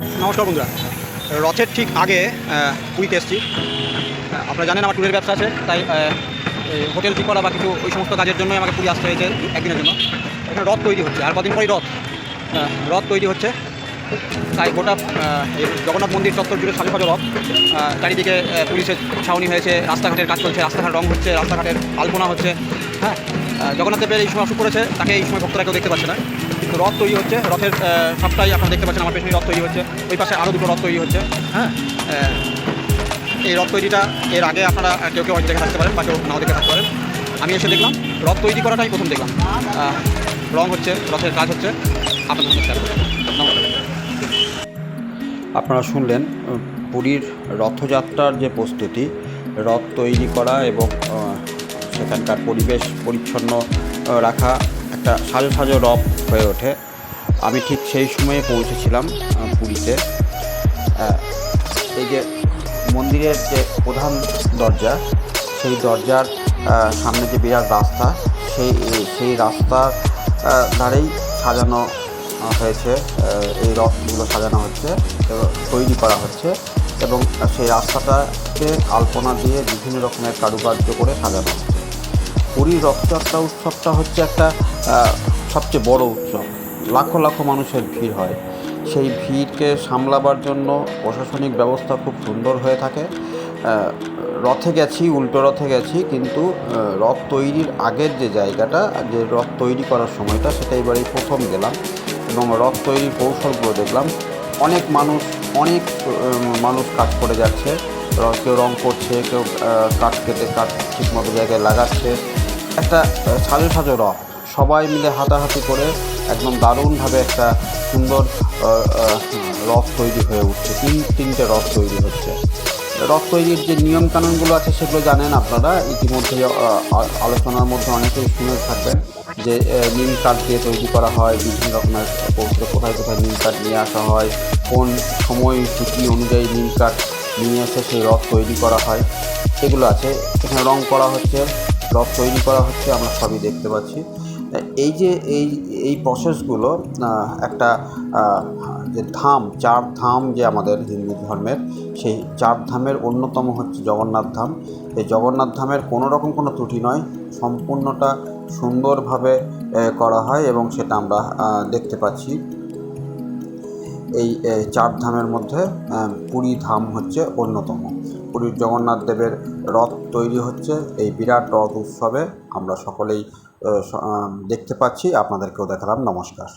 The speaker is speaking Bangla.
নমস্কার বন্ধুরা। রথের ঠিক আগে পুরীতে এসেছি। আপনারা জানেন আমার ট্যুরের ব্যবসা আছে, তাই হোটেল ঠিক করা বা কিছু ওই সমস্ত কাজের জন্যই আমাকে পুরী আসতে হয়েছে একদিনের জন্য। এখানে রথ তৈরি হচ্ছে, আর কদিন পরেই রথ। রথ তৈরি হচ্ছে। তাই গোটা জগন্নাথ মন্দির চত্বর জুড়ে সাজো সাজো রথ। চারিদিকে পুলিশের ছাউনি হয়েছে, রাস্তাঘাটের কাজ চলছে, রাস্তাঘাট রং হচ্ছে, রাস্তাঘাটের আলপনা হচ্ছে। হ্যাঁ জগন্নাথ দেবের এই সময় অসুখ করেছে, তাকে এই সময় ভক্তরা কেউ দেখতে পাচ্ছে না। রথ তৈরি হচ্ছে। রথের সবটাই আপনারা দেখতে পাচ্ছেন আমার পেছনে রথ তৈরি হচ্ছে। ওই পাশে আরও দুটো রথ তৈরি হচ্ছে। হ্যাঁ? এই রথ তৈরিটা এর আগে আপনারা কেউ কেউ হয়তো দেখে থাকতে পারেন বা কেউ নাও দেখে থাকতে পারেন। আমি এসে দেখলাম, রথ তৈরি করাটাই প্রথম দেখলাম। রং হচ্ছে, রথের কাজ হচ্ছে। আপনাদের আপনারা শুনলেন পুরীর রথযাত্রার যে প্রস্তুতি, রথ তৈরি করা এবং সেখানকার পরিবেশ পরিচ্ছন্ন রাখা একটা সাজো সাজো রথ হয়ে ওঠে। আমি ঠিক সেই সময়ে পৌঁছেছিলাম পুরীতে। এই যে মন্দিরের যে প্রধান দরজা, সেই দরজার সামনে যে বিরাট রাস্তা, সেই সেই রাস্তার ধারেই সাজানো হয়েছে এই রথগুলো সাজানো হচ্ছে তৈরি করা হচ্ছে এবং সেই রাস্তাটাকে আলপনা দিয়ে বিভিন্ন রকমের কারুকার্য করে সাজানো হচ্ছে। পুরীর রথযাত্রা উৎসবটা হচ্ছে একটা সবচেয়ে বড় উৎসব। লাখো লাখো মানুষের ভিড় হয়। সেই ভিড়কে সামলাবার জন্য প্রশাসনিক ব্যবস্থা খুব সুন্দর হয়ে থাকে। রথে গেছি, উল্টো রথে গেছি, কিন্তু রথ তৈরির আগের যে জায়গাটা, যে রথ তৈরি করার সময়টা, সেটা এবারেই প্রথম গেলাম এবং রথ তৈরির কৌশলগুলো দেখলাম। অনেক মানুষ অনেক মানুষ কাজ করে যাচ্ছে। কেউ রং করছে, কেউ কাঠ কেটে কাঠ ঠিক মতো জায়গায় লাগাচ্ছে। একটা সাজো সাজো রথ সবাই মিলে হাতাহাতি করে একদম দারুণভাবে একটা সুন্দর রথ তৈরি হয়ে উঠছে। তিন, তিনটে রথ তৈরি হচ্ছে। রথ তৈরির যে নিয়মকানুনগুলো আছে সেগুলো জানেন আপনারা। ইতিমধ্যে আলোচনার মধ্যে অনেকেই শুনে থাকবেন যে নিম কাঠ দিয়ে তৈরি করা হয়, বিভিন্ন রকমের কৌশলে কোথায় কোথায় নিম কাঠ নিয়ে আসা হয়, কোন সময়সূচি অনুযায়ী নিম কাঠ নিয়ে এসে সেই রথ তৈরি করা হয় এগুলো আছে। এখানে রং করা হচ্ছে। রথ তৈরি করা হচ্ছে, আমরা সবই দেখতে পাচ্ছি। এই যে, এই এই প্রসেসগুলো একটা যে ধাম, চার ধাম যে আমাদের হিন্দু ধর্মের, সেই চার ধামের অন্যতম হচ্ছে জগন্নাথ ধাম। এই জগন্নাথ ধামের কোনো রকম কোনো ত্রুটি নয়, সম্পূর্ণটা সুন্দরভাবে করা হয় এবং সেটা আমরা দেখতে পাচ্ছি। এই চার ধামের মধ্যে পুরী ধাম হচ্ছে অন্যতম। পুরীর জগন্নাথ দেবের রথ তৈরি হচ্ছে, এই বিরাট রথ উৎসবে আমরা সকলেই দেখতে পাচ্ছি, আপনাদেরকেও দেখালাম, নমস্কার।